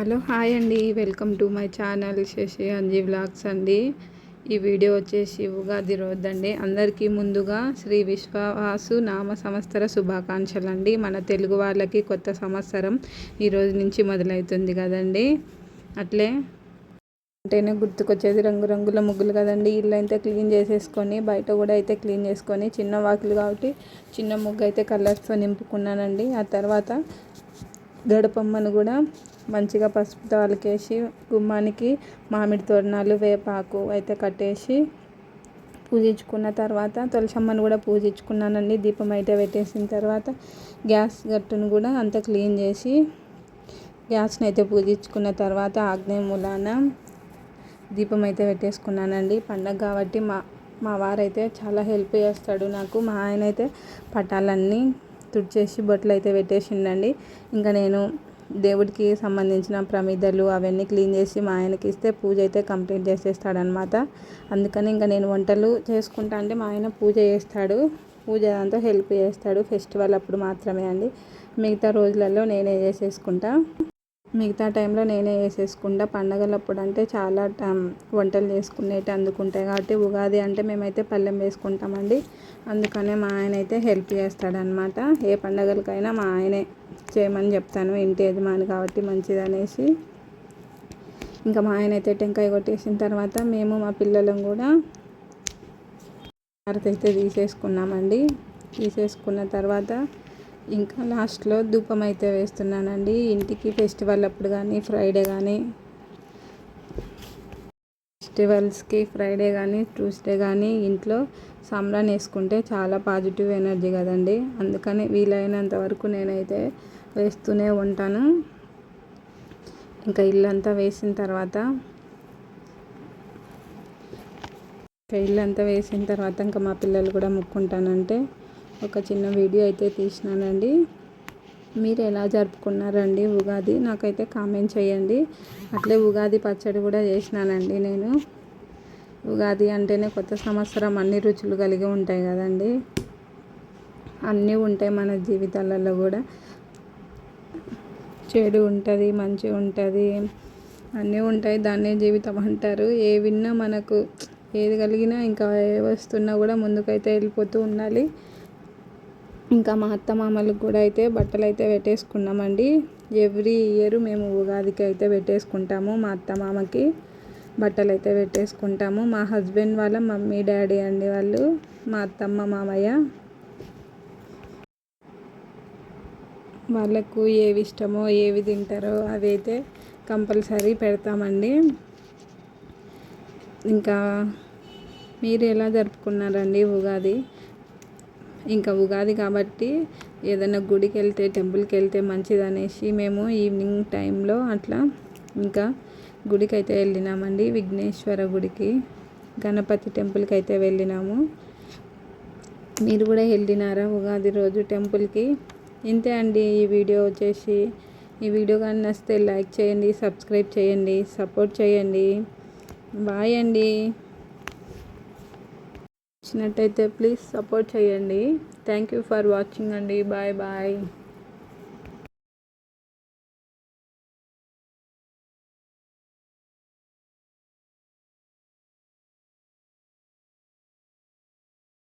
Hello hi అండి. Welcome to my channel Sashi Anji vlogs అండి. ఈ వీడియో వచ్చేసి ఉగాది రోజండి. అందరికీ ముందుగా శ్రీ విశ్వవాసు నామ సంవత్సర శుభాకాంక్షలు అండి మన తెలుగు వాళ్ళకి కొత్త సంవత్సరం ఈరోజు నుంచి మొదలవుతుంది కదండి. అట్లే అంటేనే గుర్తుకొచ్చేది రంగురంగుల ముగ్గులు కదండి. ఇల్లు అయితే క్లీన్ చేసేసుకొని బయట కూడా అయితే క్లీన్ చేసుకొని చిన్న వాకిలు కాబట్టి చిన్న ముగ్గు అయితే కలర్స్తో నింపుకున్నానండి. ఆ తర్వాత గడపమ్మను కూడా మంచిగా పసుపుతో అలికేసి గుమ్మానికి మామిడి తోరణాలు వేపాకు అయితే కట్టేసి పూజించుకున్న తర్వాత తులసమ్మను కూడా పూజించుకున్నానండి. దీపం అయితే పెట్టేసిన తర్వాత గ్యాస్ గట్టును కూడా అంతా క్లీన్ చేసి గ్యాస్ని అయితే పూజించుకున్న తర్వాత ఆగ్నేయ మూలాన దీపం అయితే పెట్టేసుకున్నానండి. పండగ కాబట్టి మా మా వారైతే చాలా హెల్ప్ చేస్తాడు నాకు. మా ఆయన అయితే పటాలన్నీ తుడిచేసి బొట్లు అయితే పెట్టేసిండండి. ఇంకా నేను దేవుడికి సంబంధించిన ప్రమిదలు అవన్నీ క్లీన్ చేసి మా ఆయనకి ఇస్తే పూజ అయితే కంప్లీట్ చేసేస్తాడనమాట అందుకని ఇంకా నేను వంటలు చేసుకుంటా అంటే మా ఆయన పూజ చేస్తాడు. పూజ అంతా హెల్ప్ చేస్తాడు ఫెస్టివల్ అప్పుడు మాత్రమే అండి. మిగతా రోజులలో నేనే చేసేసుకుంటా. మిగతా టైంలో నేనే వేసేసుకుంటా. పండగలప్పుడు అంటే చాలా వంటలు చేసుకునేటి అందుకుంటాయి కాబట్టి ఉగాది అంటే మేమైతే పళ్ళెం వేసుకుంటామండి. అందుకనే మా ఆయన అయితే హెల్ప్ చేస్తాడనమాట ఏ పండగలకైనా మా ఆయనే చేయమని చెప్తాను. ఇంటి యజమాని కాబట్టి మంచిది అనేసి ఇంకా మా ఆయన అయితే టెంకాయ కొట్టేసిన తర్వాత మేము మా పిల్లలం కూడా భారత్ అయితే తీసేసుకున్నామండి. తీసేసుకున్న తర్వాత ఇంకా లాస్ట్లో ధూపం అయితే వేస్తున్నానండి. ఇంటికి ఫెస్టివల్ అప్పుడు కానీ ఫ్రైడే కానీ. ఫెస్టివల్స్కి ఫ్రైడే కానీ ట్యూస్డే కానీ ఇంట్లో సాంబ్రాన్ వేసుకుంటే చాలా పాజిటివ్ ఎనర్జీ కదండి. అందుకని వీలైనంత వరకు నేనైతే వేస్తూనే ఉంటాను. ఇంకా ఇల్లంతా వేసిన తర్వాత ఇంకా ఇల్లంతా వేసిన తర్వాత ఇంకా మా పిల్లలు కూడా ముక్కుంటానంటే ఒక చిన్న వీడియో అయితే తీసినానండి. మీరు ఎలా జరుపుకున్నారండి ఉగాది? నాకైతే కామెంట్ చేయండి. అట్లే ఉగాది పచ్చడి కూడా చేసినానండి నేను. ఉగాది అంటేనే కొత్త సంవత్సరం అన్ని రుచులు కలిగి ఉంటాయి కదండి. అన్నీ ఉంటాయి మన జీవితాలలో కూడా. చెడు ఉంటుంది మంచి ఉంటుంది అన్నీ ఉంటాయి. దాన్నే జీవితం అంటారు. ఏ విన్నా మనకు ఏది కలిగినా ఇంకా ఏ వస్తున్నా కూడా ముందుకైతే వెళ్ళిపోతూ ఉండాలి. ఇంకా మా అత్త మామలకు కూడా అయితే బట్టలు అయితే పెట్టేసుకున్నామండి. ఎవ్రీ ఇయర్ మేము ఉగాదికి అయితే పెట్టేసుకుంటాము. మా అత్త మామకి బట్టలు అయితే పెట్టేసుకుంటాము. మా హస్బెండ్ వాళ్ళ మమ్మీ డాడీ అండి వాళ్ళు. మా అత్తమ్మ మామయ్య. వాళ్ళకు ఏవి ఇష్టమో ఏవి తింటారో అవి అయితే కంపల్సరీ పెడతామండి. ఇంకా మీరు ఎలా జరుపుకున్నారండి ఉగాది? ఇంకా ఉగాది కాబట్టి ఏదైనా గుడికి వెళ్తే టెంపుల్కి వెళ్తే మంచిది అనేసి మేము ఈవినింగ్ టైంలో అట్లా ఇంకా గుడికి అయితే వెళ్ళినామండి. విఘ్నేశ్వర గుడికి గణపతి టెంపుల్కి అయితే వెళ్ళినాము. మీరు కూడా వెళ్ళినారా ఉగాది రోజు టెంపుల్కి? ఇంతే అండి ఈ వీడియో వచ్చేసి. ఈ వీడియో కానీ నచ్చితే లైక్ చేయండి సబ్స్క్రైబ్ చేయండి సపోర్ట్ చేయండి. బాయ్ అండి. నచ్చినట్టయితే ప్లీజ్ సపోర్ట్ చేయండి. థ్యాంక్ యూ ఫర్ వాచింగ్ అండి. Bye bye